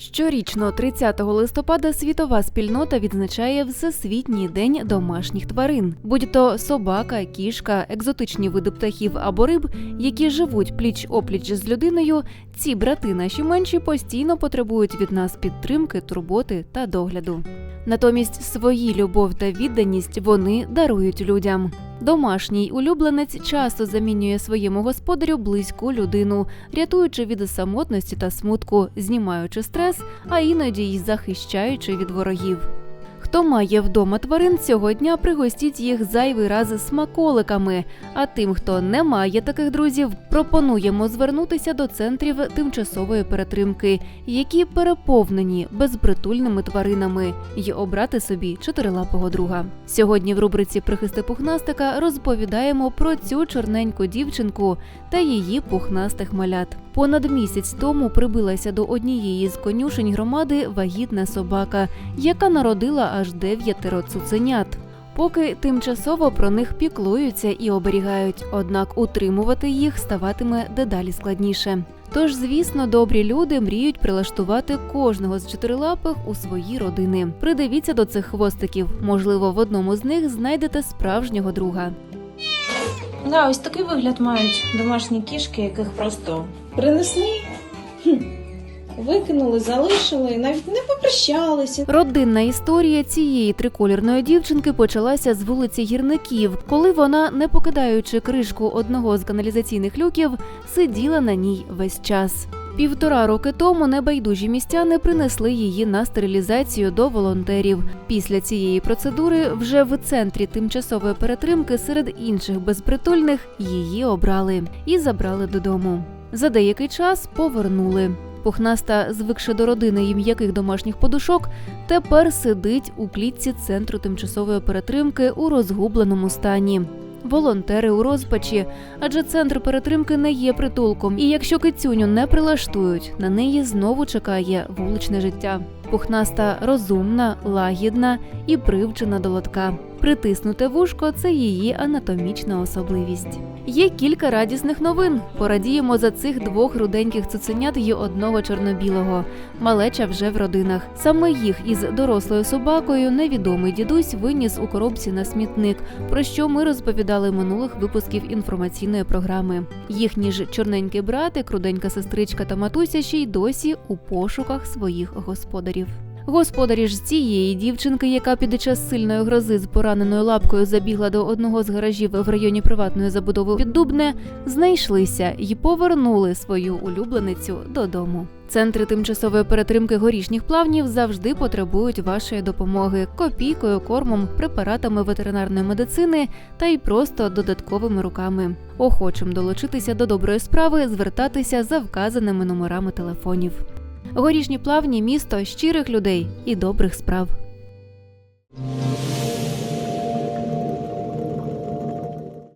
Щорічно, 30 листопада, світова спільнота відзначає Всесвітній день домашніх тварин, будь то собака, кішка, екзотичні види птахів або риб, які живуть пліч опліч з людиною. Ці брати наші менші постійно потребують від нас підтримки, турботи та догляду. Натомість свої любов та відданість вони дарують людям. Домашній улюбленець часто замінює своєму господарю близьку людину, рятуючи від самотності та смутку, знімаючи стрес, а іноді й захищаючи від ворогів. Хто має вдома тварин, цього дня пригостіть їх зайвий раз смаколиками. А тим, хто не має таких друзів, пропонуємо звернутися до центрів тимчасової перетримки, які переповнені безпритульними тваринами, і обрати собі чотирилапого друга. Сьогодні в рубриці Прихисти пухнастика розповідаємо про цю чорненьку дівчинку та її пухнастих малят. Понад місяць тому прибилася до однієї з конюшень громади вагітна собака, яка народила аж дев'ятеро цуценят. Поки тимчасово про них піклуються і оберігають, однак утримувати їх ставатиме дедалі складніше. Тож, звісно, добрі люди мріють прилаштувати кожного з чотирилапих у свої родини. Придивіться до цих хвостиків. Можливо, в одному з них знайдете справжнього друга. Да, ось такий вигляд мають домашні кішки, яких просто принесли, викинули, залишили, навіть не попрощалися. Родинна історія цієї триколірної дівчинки почалася з вулиці гірників, коли вона, не покидаючи кришку одного з каналізаційних люків, сиділа на ній весь час. Півтора роки тому небайдужі містяни принесли її на стерилізацію до волонтерів. Після цієї процедури вже в центрі тимчасової перетримки серед інших безпритульних її обрали і забрали додому. За деякий час повернули. Пухнаста, звикши до родини і м'яких домашніх подушок, тепер сидить у клітці центру тимчасової перетримки у розгубленому стані. Волонтери у розпачі, адже центр перетримки не є притулком, і якщо кицюню не прилаштують, на неї знову чекає вуличне життя. Пухнаста розумна, лагідна і привчена до лотка. Притиснуте вушко це її анатомічна особливість. Є кілька радісних новин. Порадіємо за цих двох руденьких цуценят і одного чорнобілого. Малеча вже в родинах. Саме їх із дорослою собакою невідомий дідусь виніс у коробці на смітник, про що ми розповідали минулих випусків інформаційної програми. Їхні ж чорненький братик, руденька сестричка та матуся ще й досі у пошуках своїх господарів. Господарі ж цієї дівчинки, яка під час сильної грози з пораненою лапкою забігла до одного з гаражів в районі приватної забудови Піддубне, знайшлися і повернули свою улюбленицю додому. Центри тимчасової перетримки горішніх плавнів завжди потребують вашої допомоги копійкою, кормом, препаратами ветеринарної медицини та й просто додатковими руками. Охочим долучитися до доброї справи, звертатися за вказаними номерами телефонів. Горішні плавні місто щирих людей і добрих справ.